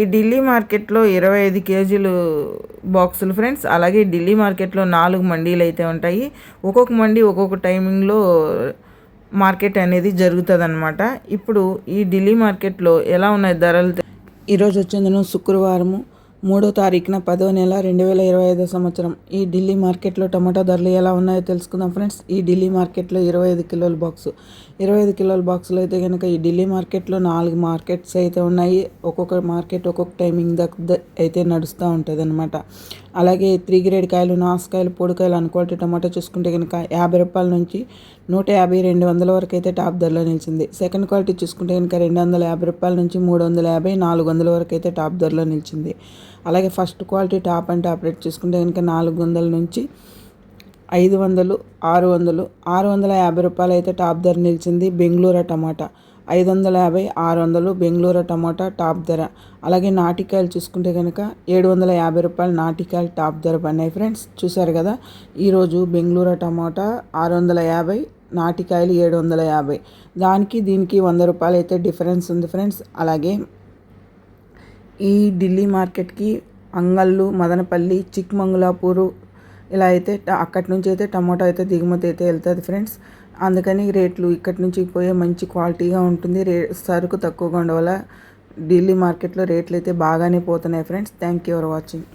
ఈ ఢిల్లీ మార్కెట్లో ఇరవై ఐదు కేజీలు బాక్సులు ఫ్రెండ్స్. అలాగే ఢిల్లీ మార్కెట్లో నాలుగు మండీలు అయితే ఉంటాయి. ఒక్కొక్క మండీ ఒక్కొక్క టైమింగ్లో మార్కెట్ అనేది జరుగుతుంది ఇప్పుడు ఈ ఢిల్లీ మార్కెట్లో ఎలా ఉన్నాయి ధరలు? ఈరోజు వచ్చిందను శుక్రవారము మూడో తారీఖున పదో నెల రెండు వేల ఇరవై ఐదో సంవత్సరం. ఈ ఢిల్లీ మార్కెట్లో టమాటా ధరలు ఎలా ఉన్నాయో తెలుసుకుందాం ఫ్రెండ్స్. ఈ ఢిల్లీ మార్కెట్లో ఇరవై ఐదు కిలోల బాక్సు. ఇరవై ఐదు కిలోల బాక్సులు అయితే కనుక ఈ ఢిల్లీ మార్కెట్లో నాలుగు మార్కెట్స్ అయితే ఉన్నాయి. ఒక్కొక్క మార్కెట్ ఒక్కొక్క టైమింగ్ దగ్గర అయితే నడుస్తూ ఉంటుంది అనమాట అలాగే త్రీ గ్రేడ్ కాయలు నాసుకాయలు పొడికాయలు అనుకోటి టమాటా చూసుకుంటే కనుక యాభై రూపాయల నుంచి నూట యాభై రెండు వందల వరకు అయితే టాప్ ధరలో నిలిచింది. సెకండ్ క్వాలిటీ చూసుకుంటే కనుక రెండు వందల యాభై రూపాయల నుంచి మూడు వందల యాభై నాలుగు వందల వరకు అయితే టాప్ ధరలో నిలిచింది. అలాగే first quality top and top rate చూసుకుంటే కనుక నాలుగు వందల నుంచి ఐదు వందలు ఆరు వందలు ఆరు వందల యాభై రూపాయలు అయితే టాప్ ధర నిలిచింది బెంగళూరు టమాటా. ఐదు వందల యాభై ఆరు వందలు బెంగళూరు టమాటా టాప్ ధర. అలాగే నాటికాయలు చూసుకుంటే కనుక ఏడు వందల యాభై రూపాయలు నాటికాయలు టాప్ ధర పడినాయి ఫ్రెండ్స్. చూసారు కదా? ఈరోజు బెంగళూరు టమాటా ఆరు వందల యాభై నాటికాయలు ఏడు వందల యాభై. దానికి దీనికి వంద రూపాయలు అయితే డిఫరెన్స్ ఉంది ఫ్రెండ్స్. అలాగే ఈ ఢిల్లీ మార్కెట్కి అంగళ్ళు మదనపల్లి చిక్మంగళాపూరు ఇలా అయితే అక్కడి నుంచి అయితే టమాటో అయితే దిగుమతి అయితే వెళ్తుంది ఫ్రెండ్స్. అందుకని రేట్లు ఇక్కడి నుంచి పోయే మంచి క్వాలిటీగా ఉంటుంది. రే సరుకు తక్కువగా ఉండవల ఢిల్లీ మార్కెట్లో రేట్లు అయితే బాగానే పోతున్నాయి friends. Thank you for watching.